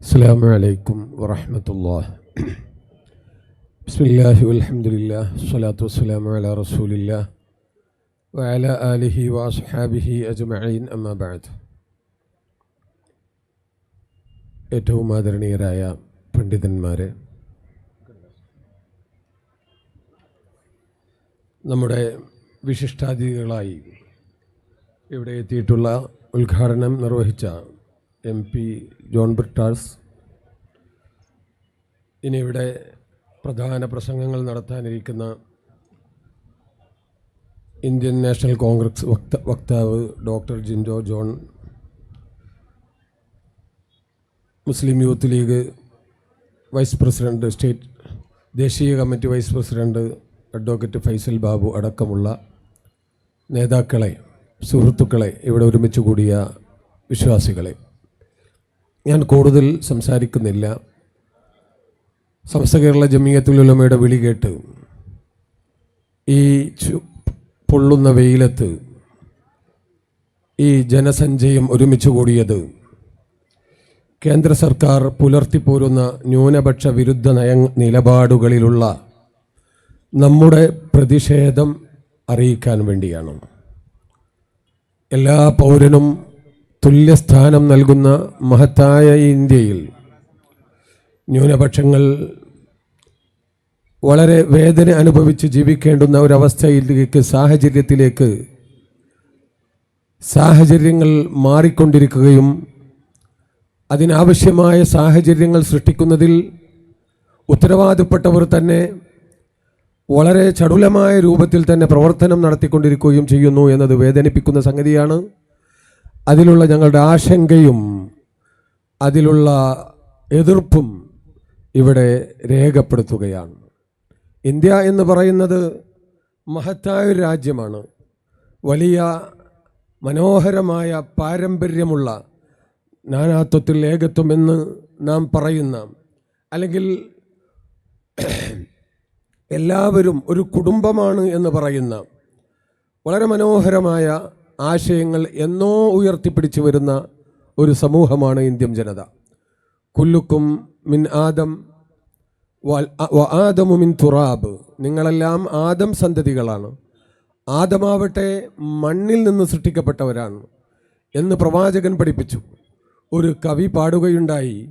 السلام عليكم ورحمة الله بسم الله والحمد لله والصلاة والسلام على رسول الله وعلى آله وأصحابه أجمعين أما بعد ഏറ്റവും ആദരണീയരായ പണ്ഡിതന്മാരെ നമ്മുടെ വിശിഷ്ടാതിഥികളായി ഇവിടെ എത്തിയിട്ടുള്ള ഉദ്ഘാടനം നിർവഹിച്ച എം പി ജോൺ ബ്രിട്ടാസ് ഇനി ഇവിടെ പ്രധാന പ്രസംഗങ്ങൾ നടത്താനിരിക്കുന്ന ഇന്ത്യൻ നാഷണൽ കോൺഗ്രസ് വക്ത വക്താവ് doctor Jinjo John. Muslim Youth League vice president state ദേശീയ committee vice president advocate Faisal Babu അടക്കമുള്ള നേതാക്കളെ സുഹൃത്തുക്കളെ ഇവിടെ ഒരുമിച്ച് കൂടിയ വിശ്വാസികളെ ഞാൻ കൂടുതൽ സംസാരിക്കുന്നില്ല. സമസ്ത കേരള ജമിയത്തുലുലമയുടെ വിളി കേട്ട് ഈ പൊള്ളുന്ന വെയിലത്ത് ഈ ജനസഞ്ചയം ഒരുമിച്ച് കൂടിയത് കേന്ദ്ര സർക്കാർ പുലർത്തിപ്പോരുന്ന ന്യൂനപക്ഷ വിരുദ്ധ നയ നിലപാടുകളിലുള്ള നമ്മുടെ പ്രതിഷേധം അറിയിക്കാൻ വേണ്ടിയാണ്. എല്ലാ പൗരനും തുല്യസ്ഥാനം നൽകുന്ന മഹത്തായ ഇന്ത്യയിൽ ന്യൂനപക്ഷങ്ങൾ വളരെ വേദന അനുഭവിച്ച് ജീവിക്കേണ്ടുന്ന ഒരവസ്ഥയിലേക്ക് സാഹചര്യത്തിലേക്ക് സാഹചര്യങ്ങൾ മാറിക്കൊണ്ടിരിക്കുകയും അതിനാവശ്യമായ സാഹചര്യങ്ങൾ സൃഷ്ടിക്കുന്നതിൽ ഉത്തരവാദപ്പെട്ടവർ തന്നെ വളരെ ചടുലമായ രൂപത്തിൽ തന്നെ പ്രവർത്തനം നടത്തിക്കൊണ്ടിരിക്കുകയും ചെയ്യുന്നു എന്നത് വേദനിപ്പിക്കുന്ന സംഗതിയാണ്. അതിലുള്ള ഞങ്ങളുടെ ആശങ്കയും അതിലുള്ള എതിർപ്പും ഇവിടെ രേഖപ്പെടുത്തുകയാണ്. ഇന്ത്യ എന്ന് പറയുന്നത് മഹത്തായ ഒരു രാജ്യമാണ്. വലിയ മനോഹരമായ പാരമ്പര്യമുള്ള നാനാത്വത്തിൽ ഏകത്വമെന്ന് നാം പറയുന്ന അല്ലെങ്കിൽ എല്ലാവരും ഒരു കുടുംബമാണ് എന്ന് പറയുന്ന വളരെ മനോഹരമായ ആശയങ്ങൾ എന്നോ ഉയർത്തിപ്പിടിച്ചു വരുന്ന ഒരു സമൂഹമാണ് ഇന്ത്യൻ ജനത. കുല്ലുക്കും മിൻ ആദം ആദമു മിൻ തുറാബ്. നിങ്ങളെല്ലാം ആദം സന്തതികളാണ്. ആദമാവട്ടെ മണ്ണിൽ നിന്ന് സൃഷ്ടിക്കപ്പെട്ടവരാണ് എന്ന് പ്രവാചകൻ പഠിപ്പിച്ചു. ഒരു കവി പാടുകയുണ്ടായി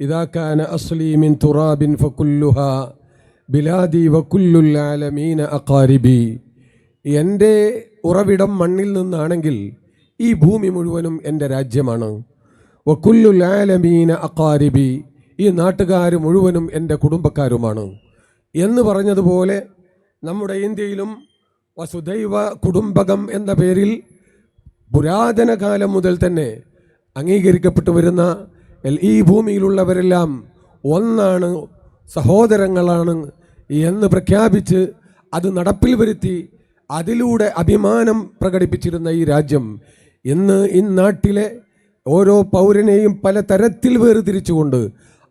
ഇതാക്കാന അസ്ലീമിൻ തുറാബിൻ ഫക്കുല്ലുഹ ബിലാദി വക്കുല്ലുൽ ആലമീന അഖാരിബി. എന്റെ ഉറവിടം മണ്ണിൽ നിന്നാണെങ്കിൽ ഈ ഭൂമി മുഴുവനും എന്റെ രാജ്യമാണ്. വക്കുല്ലു ആലമീന അഖാരിബി ഈ നാട്ടുകാർ മുഴുവനും എന്റെ കുടുംബക്കാരുമാണ്. എന്ന് പറഞ്ഞതുപോലെ നമ്മുടെ ഇന്ത്യയിലും വസുദൈവ കുടുംബകം എന്ന പേരിൽ പുരാതന കാലം മുതൽ തന്നെ അംഗീകരിക്കപ്പെട്ടു വരുന്ന ഈ ഭൂമിയിലുള്ളവരെല്ലാം ഒന്നാണ് സഹോദരങ്ങളാണ് എന്ന് പ്രഖ്യാപിച്ച് അത് നടപ്പിൽ വരുത്തി അതിലൂടെ അഭിമാനം പ്രകടിപ്പിച്ചിരുന്ന ഈ രാജ്യം ഇന്ന് ഈ നാട്ടിലെ ഓരോ പൗരനെയും പല തരത്തിൽ വേർതിരിച്ചുകൊണ്ട്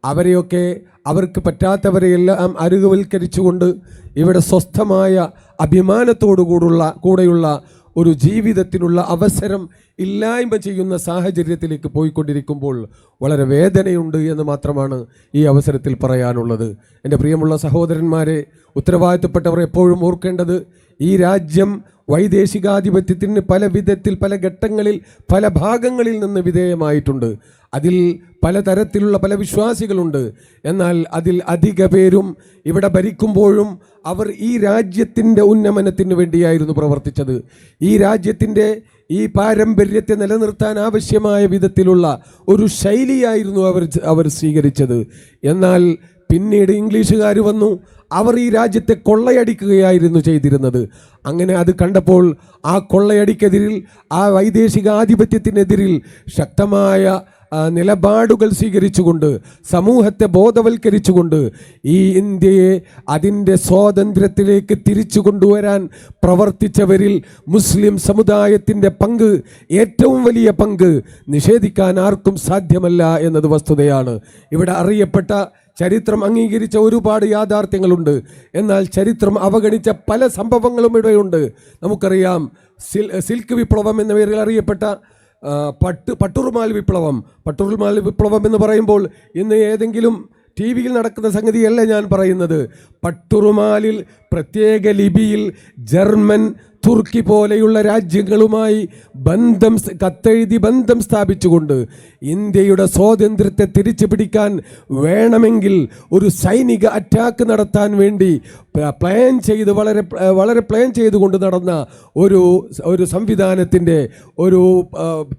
അവരെയൊക്കെ അവർക്ക് പറ്റാത്തവരെയെല്ലാം അരുകവൽക്കരിച്ചുകൊണ്ട് ഇവിടെ സ്വസ്ഥമായ അഭിമാനത്തോടു കൂടുള്ള കൂടെയുള്ള ഒരു ജീവിതത്തിനുള്ള അവസരം ഇല്ലായ്മ ചെയ്യുന്ന സാഹചര്യത്തിലേക്ക് പോയിക്കൊണ്ടിരിക്കുമ്പോൾ വളരെ വേദനയുണ്ട് എന്ന് മാത്രമാണ് ഈ അവസരത്തിൽ പറയാനുള്ളത്. എന്റെ പ്രിയമുള്ള സഹോദരന്മാരെ ഉത്തരവാദിത്തപ്പെട്ടവർ എപ്പോഴും ഓർക്കേണ്ടത് ഈ രാജ്യം വൈദേശികാധിപത്യത്തിന് പല വിധത്തിൽ പല ഘട്ടങ്ങളിൽ പല ഭാഗങ്ങളിൽ നിന്ന് വിധേയമായിട്ടുണ്ട്. അതിൽ പലതരത്തിലുള്ള പല വിശ്വാസികളുണ്ട്. എന്നാൽ അതിൽ അധിക പേരും ഇവിടെ ഭരിക്കുമ്പോഴും അവർ ഈ രാജ്യത്തിന്റെ ഉന്നമനത്തിന് വേണ്ടിയായിരുന്നു പ്രവർത്തിച്ചത്. ഈ രാജ്യത്തിന്റെ ഈ പാരമ്പര്യത്തെ നിലനിർത്താൻ ആവശ്യമായ വിധത്തിലുള്ള ഒരു ശൈലിയായിരുന്നു അവർ അവർ സ്വീകരിച്ചത്. എന്നാൽ പിന്നീട് ഇംഗ്ലീഷുകാർ വന്നു. അവർ ഈ രാജ്യത്തെ കൊള്ളയടിക്കുകയായിരുന്നു ചെയ്തിരുന്നത്. അങ്ങനെ അത് കണ്ടപ്പോൾ ആ കൊള്ളയടിക്കെതിരിൽ ആ വൈദേശിക ആധിപത്യത്തിനെതിരിൽ ശക്തമായ നിലപാടുകൾ സ്വീകരിച്ചുകൊണ്ട് സമൂഹത്തെ ബോധവൽക്കരിച്ചുകൊണ്ട് ഈ ഇന്ത്യയെ അതിന്റെ സ്വാതന്ത്ര്യത്തിലേക്ക് തിരിച്ചു കൊണ്ടുവരാൻ പ്രവർത്തിച്ചവരിൽ മുസ്ലിം സമുദായത്തിന്റെ പങ്ക് ഏറ്റവും വലിയ പങ്ക് നിഷേധിക്കാൻ ആർക്കും സാധ്യമല്ല എന്നത് വസ്തുതയാണ്. ഇവിടെ അറിയപ്പെട്ട ചരിത്രം അംഗീകരിച്ച ഒരുപാട് യാഥാർത്ഥ്യങ്ങളുണ്ട്. എന്നാൽ ചരിത്രം അവഗണിച്ച പല സംഭവങ്ങളും ഇവിടെയുണ്ട്. നമുക്കറിയാം സിൽ സിൽക്ക് വിപ്ലവം എന്ന പേരിൽ അറിയപ്പെട്ട പട്ട് പട്ടുറുമാൽ വിപ്ലവം. പട്ടുറുമാൽ വിപ്ലവം എന്ന് പറയുമ്പോൾ ഇന്ന് ഏതെങ്കിലും ടി വിയിൽ നടക്കുന്ന സംഗതിയല്ല ഞാൻ പറയുന്നത്. പട്ടുറുമാലിൽ പ്രത്യേക ലിപിയിൽ ജർമ്മൻ തുർക്കി പോലെയുള്ള രാജ്യങ്ങളുമായി ബന്ധം കത്തെഴുതി ബന്ധം സ്ഥാപിച്ചുകൊണ്ട് ഇന്ത്യയുടെ സ്വാതന്ത്ര്യത്തെ തിരിച്ചു പിടിക്കാൻ വേണമെങ്കിൽ ഒരു സൈനിക അറ്റാക്ക് നടത്താൻ വേണ്ടി പ്ലാൻ ചെയ്ത് വളരെ വളരെ പ്ലാൻ ചെയ്തുകൊണ്ട് നടന്ന ഒരു ഒരു സംവിധാനത്തിന്റെ ഒരു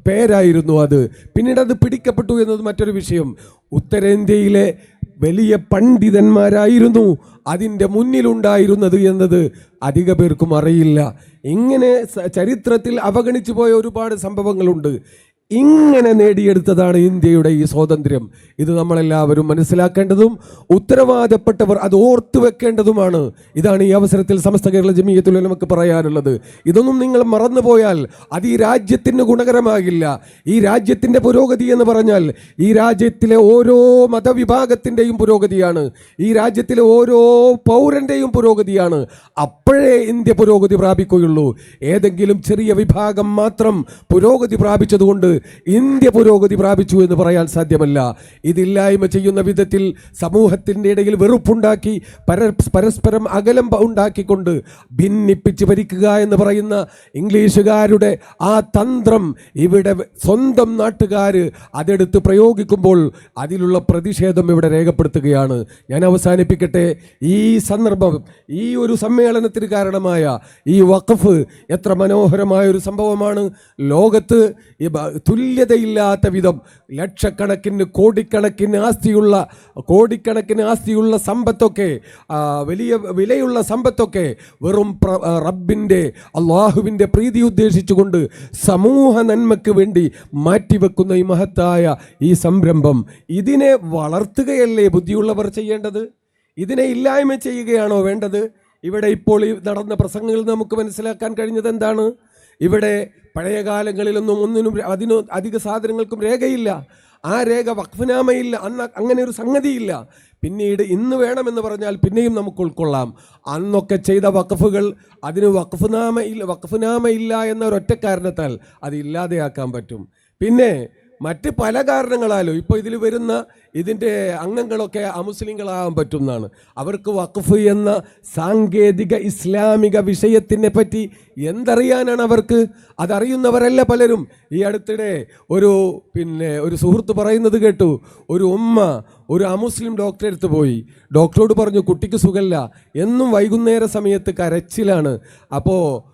പേരായിരുന്നു അത്. പിന്നീട് അത് പിടിക്കപ്പെട്ടു എന്നത് മറ്റൊരു വിഷയം. ഉത്തരേന്ത്യയിലെ വലിയ പണ്ഡിതന്മാരായിരുന്നു അതിന്റെ മുന്നിലുണ്ടായിരുന്നത് എന്നത് അധിക പേർക്കും അറിയില്ല. ഇങ്ങനെ ചരിത്രത്തിൽ അവഗണിച്ചു പോയ ഒരുപാട് സംഭവങ്ങളുണ്ട്. ഇങ്ങനെ നേടിയെടുത്തതാണ് ഇന്ത്യയുടെ ഈ സ്വാതന്ത്ര്യം. ഇത് നമ്മളെല്ലാവരും മനസ്സിലാക്കേണ്ടതും ഉത്തരവാദപ്പെട്ടവർ അത് ഓർത്തു വെക്കേണ്ടതുമാണ്. ഇതാണ് ഈ അവസരത്തിൽ സമസ്ത കേരള ജമീയത്തിൽ നമുക്ക് പറയാനുള്ളത്. ഇതൊന്നും നിങ്ങൾ മറന്നുപോയാൽ അത് ഈ രാജ്യത്തിന് ഗുണകരമാകില്ല. ഈ രാജ്യത്തിന്റെ പുരോഗതി എന്ന് പറഞ്ഞാൽ ഈ രാജ്യത്തിലെ ഓരോ മതവിഭാഗത്തിന്റെയും പുരോഗതിയാണ്. ഈ രാജ്യത്തിലെ ഓരോ പൗരന്റെയും പുരോഗതിയാണ്. അപ്പോഴേ ഇന്ത്യ പുരോഗതി പ്രാപിക്കുകയുള്ളൂ. ഏതെങ്കിലും ചെറിയ വിഭാഗം മാത്രം പുരോഗതി പ്രാപിച്ചതുകൊണ്ട് ഇന്ത്യ പുരോഗതി പ്രാപിച്ചു എന്ന് പറയാൻ സാധ്യമല്ല. ഇതില്ലായ്മ ചെയ്യുന്ന വിധത്തിൽ സമൂഹത്തിന്റെ ഇടയിൽ വെറുപ്പുണ്ടാക്കി പര പരസ്പരം അകലം ഉണ്ടാക്കിക്കൊണ്ട് ഭിന്നിപ്പിച്ച് ഭരിക്കുക എന്ന് പറയുന്ന ഇംഗ്ലീഷുകാരുടെ ആ തന്ത്രം ഇവിടെ സ്വന്തം നാട്ടുകാർ അതെടുത്ത് പ്രയോഗിക്കുമ്പോൾ അതിലുള്ള പ്രതിഷേധം ഇവിടെ രേഖപ്പെടുത്തുകയാണ്. ഞാൻ അവസാനിപ്പിക്കട്ടെ. ഈ സന്ദർഭം ഈ ഒരു സമ്മേളനത്തിന് കാരണമായ ഈ വഖഫ് എത്ര മനോഹരമായ ഒരു സംഭവമാണ്. ലോകത്ത് തുല്യതയില്ലാത്ത വിധം ലക്ഷക്കണക്കിന് കോടിക്കണക്കിന് ആസ്തിയുള്ള കോടിക്കണക്കിന് ആസ്തിയുള്ള സമ്പത്തൊക്കെ വലിയ വിലയുള്ള സമ്പത്തൊക്കെ വെറും റബ്ബിന്റെ അള്ളാഹുവിന്റെ പ്രീതി ഉദ്ദേശിച്ചുകൊണ്ട് സമൂഹ നന്മയ്ക്ക് വേണ്ടി മാറ്റിവെക്കുന്ന ഈ മഹത്തായ ഈ സംരംഭം. ഇതിനെ വളർത്തുകയല്ലേ ബുദ്ധിയുള്ളവർ ചെയ്യേണ്ടത്? ഇതിനെ ഇല്ലായ്മ ചെയ്യുകയാണോ വേണ്ടത്? ഇവിടെ ഇപ്പോൾ ഈ നടന്ന പ്രസംഗങ്ങളിൽ നമുക്ക് മനസ്സിലാക്കാൻ കഴിഞ്ഞത് എന്താണ് ഇവിടെ പഴയ കാലങ്ങളിലൊന്നും ഒന്നിനും അതിന് അധിക സാധനങ്ങൾക്കും രേഖയില്ല. ആ രേഖ വഖഫ്നാമയില്ല. അന്ന് അങ്ങനെ ഒരു സംഗതിയില്ല. പിന്നീട് ഇന്ന് വേണമെന്ന് പറഞ്ഞാൽ പിന്നെയും നമുക്ക് ഉൾക്കൊള്ളാം. അന്നൊക്കെ ചെയ്ത വഖഫുകൾ അതിന് വഖഫ്നാമ ഇല്ല വഖഫ്നാമ ഇല്ല എന്ന ഒരൊറ്റ കാരണത്താൽ അത് ഇല്ലാതെയാക്കാൻ പറ്റും. പിന്നെ മറ്റ് പല കാരണങ്ങളാലും ഇപ്പോൾ ഇതിൽ വരുന്ന ഇതിന്റെ അംഗങ്ങളൊക്കെ അമുസ്ലിങ്ങളാകാൻ പറ്റുന്നതാണ് അവർക്ക് വഖഫ് എന്ന സാങ്കേതിക ഇസ്ലാമിക വിഷയത്തിനെ പറ്റി എന്തറിയാനാണ് അവർക്ക്? അതറിയുന്നവരല്ല പലരും. ഈ അടുത്തിടെ ഒരു പിന്നെ ഒരു സുഹൃത്ത് പറയുന്നത് കേട്ടു. ഒരു ഉമ്മ ഒരു അമുസ്ലിം ഡോക്ടറെ അടുത്ത് പോയി. ഡോക്ടറോട് പറഞ്ഞു കുട്ടിക്ക് സുഖമല്ല എന്നും വൈകുന്നേര സമയത്ത് കരച്ചിലാണ്. അപ്പോൾ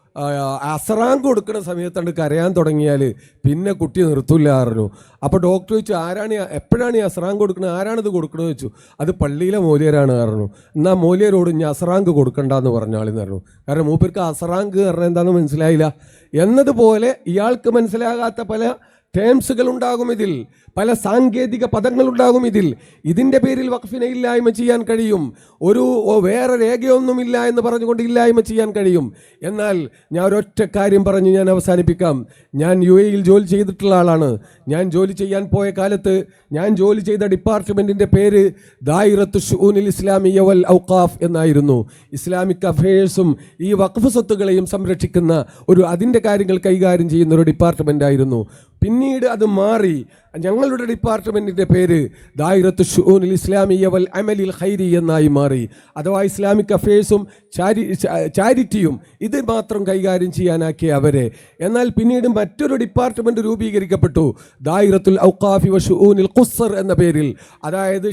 അസറാങ്ക് കൊടുക്കുന്ന സമയത്താണ് കരയാൻ തുടങ്ങിയാൽ പിന്നെ കുട്ടി നിർത്തില്ല പറഞ്ഞു. അപ്പോൾ ഡോക്ടർ ചോദിച്ചു ആരാണ് എപ്പോഴാണ് ഈ അസറാങ്ക് കൊടുക്കുന്നത് ആരാണിത് കൊടുക്കണമെന്ന് ചോദിച്ചു. അത് പള്ളിയിലെ മൂല്യരാണ് പറഞ്ഞു. എന്നാൽ മൂല്യരോട് ഇനി അസറാങ്ക് കൊടുക്കണ്ടെന്ന് പറഞ്ഞ ആളെന്ന് പറഞ്ഞു. കാരണം മൂപ്പർക്ക് അസറാങ്ക് പറഞ്ഞാൽ എന്താണെന്ന് മനസ്സിലായില്ല. എന്നതുപോലെ ഇയാൾക്ക് മനസ്സിലാകാത്ത പല ടേംസുകൾ ഉണ്ടാകും ഇതിൽ. പല സാങ്കേതിക പദങ്ങൾ ഉണ്ടാകും ഇതിൽ. ഇതിന്റെ പേരിൽ വഖഫിനെ ഇല്ലായ്മ ചെയ്യാൻ കഴിയും. ഒരു വേറെ രേഖയൊന്നുമില്ല എന്ന് പറഞ്ഞുകൊണ്ട് ഇല്ലായ്മ ചെയ്യാൻ കഴിയും. എന്നാൽ ഞാൻ ഒരൊറ്റ കാര്യം പറഞ്ഞ് ഞാൻ അവസാനിപ്പിക്കാം. ഞാൻ യു എയിൽ ജോലി ചെയ്തിട്ടുള്ള ആളാണ്. ഞാൻ ജോലി ചെയ്യാൻ പോയ കാലത്ത് ഞാൻ ജോലി ചെയ്ത ഡിപ്പാർട്ട്മെന്റിന്റെ പേര് ദായിറത്ത് ഷൂനിൽ ഇസ്ലാമിയ വൽ ഔഖാഫ് എന്നായിരുന്നു. ഇസ്ലാമിക് അഫയേഴ്സും ഈ വഖഫ് സ്വത്തുകളെയും സംരക്ഷിക്കുന്ന ഒരു അതിന്റെ കാര്യങ്ങൾ കൈകാര്യം ചെയ്യുന്ന ഒരു ഡിപ്പാർട്ട്മെന്റ് ആയിരുന്നു പിന്നീട് അത് മാറി. ഞങ്ങളുടെ ഡിപ്പാർട്ട്മെന്റിന്റെ പേര് ദായിറത്ത് ഷൂനിൽ ഇസ്ലാമിയ വൽ അമലിൽ ഹൈരി എന്നായി മാറി. അഥവാ ഇസ്ലാമിക് അഫയേഴ്സും ചാരി ചാരിറ്റിയും ഇത് മാത്രം കൈകാര്യം ചെയ്യാനാക്കിയ അവരെ. എന്നാൽ പിന്നീട് മറ്റൊരു ഡിപ്പാർട്ട്മെന്റ് രൂപീകരിക്കപ്പെട്ടു. ദായിറത്തുൽ ഔക്കാഫി വ ഷൂനിൽ ഖുസർ എന്ന പേരിൽ. അതായത്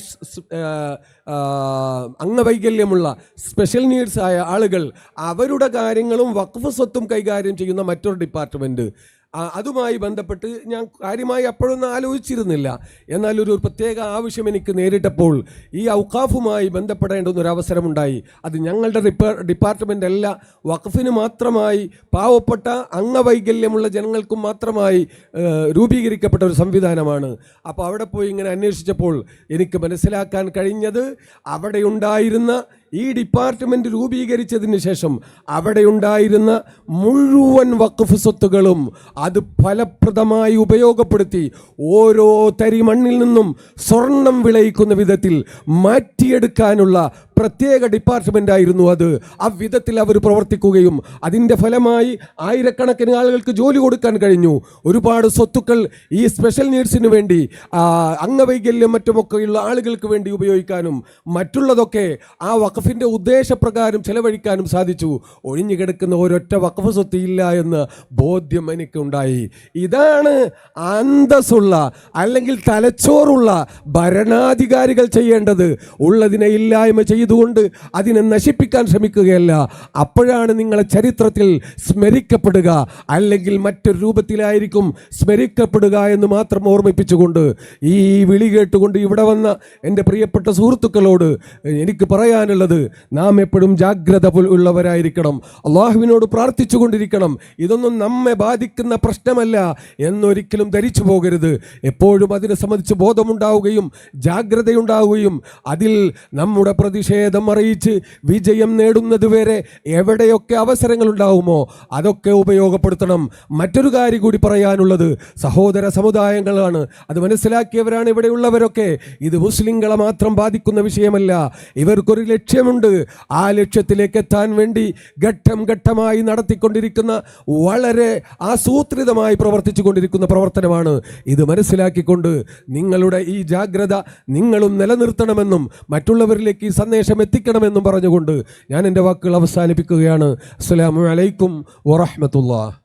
അംഗവൈകല്യമുള്ള സ്പെഷ്യൽ നീഡ്സ് ആയ ആളുകൾ അവരുടെ കാര്യങ്ങളും വഖഫ് സ്വത്തും കൈകാര്യം ചെയ്യുന്ന മറ്റൊരു ഡിപ്പാർട്ട്മെന്റ് അതുമായി ബന്ധപ്പെട്ട് ഞാൻ കാര്യമായി അപ്പോഴൊന്നും ആലോചിച്ചിരുന്നില്ല. എന്നാൽ ഒരു പ്രത്യേക ആവശ്യം എനിക്ക് നേരിട്ടപ്പോൾ ഈ ഔക്കാഫുമായി ബന്ധപ്പെടേണ്ടുന്ന ഒരു അവസരമുണ്ടായി. അത് ഞങ്ങളുടെ ഡിപ്പാ ഡിപ്പാർട്ട്മെന്റ് അല്ല വഖഫിന് മാത്രമായി പാവപ്പെട്ട അംഗവൈകല്യമുള്ള ജനങ്ങൾക്കും മാത്രമായി രൂപീകരിക്കപ്പെട്ട ഒരു സംവിധാനമാണ്. അപ്പോൾ അവിടെ പോയി ഇങ്ങനെ അന്വേഷിച്ചപ്പോൾ എനിക്ക് മനസ്സിലാക്കാൻ കഴിഞ്ഞത് അവിടെ ഉണ്ടായിരുന്ന ഈ ഡിപ്പാർട്ട്മെന്റ് രൂപീകരിച്ചതിന് ശേഷം അവിടെ ഉണ്ടായിരുന്ന മുഴുവൻ വഖഫ് സ്വത്തുകളും അത് ഫലപ്രദമായി ഉപയോഗപ്പെടുത്തി ഓരോ തരി മണ്ണിൽ നിന്നും സ്വർണം വിളയിക്കുന്ന വിധത്തിൽ മാറ്റിയെടുക്കാനുള്ള പ്രത്യേക ഡിപ്പാർട്ട്മെന്റ് ആയിരുന്നു അത്. ആ വിധത്തിൽ അവർ പ്രവർത്തിക്കുകയും അതിന്റെ ഫലമായി ആയിരക്കണക്കിന് ആളുകൾക്ക് ജോലി കൊടുക്കാൻ കഴിഞ്ഞു. ഒരുപാട് സ്വത്തുക്കൾ ഈ സ്പെഷ്യൽ നീഡ്സിന് വേണ്ടി അംഗവൈകല്യം മറ്റുമൊക്കെയുള്ള ആളുകൾക്ക് വേണ്ടി ഉപയോഗിക്കാനും മറ്റുള്ളതൊക്കെ ആ വഖഫിന്റെ ഉദ്ദേശപ്രകാരം ചെലവഴിക്കാനും സാധിച്ചു. ഒഴിഞ്ഞു കിടക്കുന്ന ഒരൊറ്റ വഖഫ് സ്വത്ത് ഇല്ല എന്ന് ബോധ്യം എനിക്കുണ്ടായി. ഇതാണ് അന്തസ്സുള്ള അല്ലെങ്കിൽ തലച്ചോറുള്ള ഭരണാധികാരികൾ ചെയ്യേണ്ടത്. ഉള്ളതിനെ ഇല്ലായ്മ ചെയ്തുകൊണ്ട് അതിനെ നശിപ്പിക്കാൻ ശ്രമിക്കുകയല്ല. അപ്പോഴാണ് നിങ്ങളെ ചരിത്രത്തിൽ സ്മരിക്കപ്പെടുക. അല്ലെങ്കിൽ മറ്റൊരു രൂപത്തിലായിരിക്കും സ്മരിക്കപ്പെടുക എന്ന് മാത്രം ഓർമ്മിപ്പിച്ചുകൊണ്ട് ഈ വിളി കേട്ടുകൊണ്ട് ഇവിടെ വന്ന എന്റെ പ്രിയപ്പെട്ട സുഹൃത്തുക്കളോട് എനിക്ക് പറയാനുള്ളത് നാം എപ്പോഴും ജാഗ്രത ഉള്ളവരായിരിക്കണം. അള്ളാഹുവിനോട് പ്രാർത്ഥിച്ചു കൊണ്ടിരിക്കണം ഇതൊന്നും നമ്മെ ബാധിക്കുന്ന പ്രശ്നമല്ല എന്നൊരിക്കലും ധരിച്ചു പോകരുത്. എപ്പോഴും അതിനെ സംബന്ധിച്ച് ബോധമുണ്ടാവുകയും ജാഗ്രതയുണ്ടാവുകയും അതിൽ നമ്മുടെ പ്രതിഷേധം അറിയിച്ച് വിജയം നേടുന്നത് വരെ എവിടെയൊക്കെ അവസരങ്ങൾ ഉണ്ടാവുമോ അതൊക്കെ ഉപയോഗപ്പെടുത്തണം. മറ്റൊരു കാര്യം കൂടി പറയാനുള്ളത് സഹോദര സമുദായങ്ങളാണ്. അത് മനസ്സിലാക്കിയവരാണ് ഇവിടെയുള്ളവരൊക്കെ ഇത് മുസ്ലിങ്ങളെ മാത്രം ബാധിക്കുന്ന വിഷയമല്ല. ഇവർക്കൊരു ലക്ഷ്യമുണ്ട്. ആ ലക്ഷ്യത്തിലേക്ക് എത്താൻ വേണ്ടി ഘട്ടം ഘട്ടമായി നടത്തിക്കൊണ്ടിരിക്കുന്ന വളരെ ആസൂത്രിതമായി പ്രവർത്തിച്ചു കൊണ്ടിരിക്കുന്ന പ്രവർത്തനമാണ്. ഇത് മനസ്സിലാക്കിക്കൊണ്ട് നിങ്ങളുടെ ഈ ജാഗ്രത നിങ്ങളും നിലനിർത്തണമെന്നും മറ്റുള്ളവരിലേക്ക് ഈ സന്ദേശം എത്തിക്കണമെന്നും പറഞ്ഞുകൊണ്ട് ഞാൻ എന്റെ വാക്കുകൾ അവസാനിപ്പിക്കുകയാണ്. അസ്സലാമു അലൈക്കും വറഹ്മത്തുള്ളാഹി.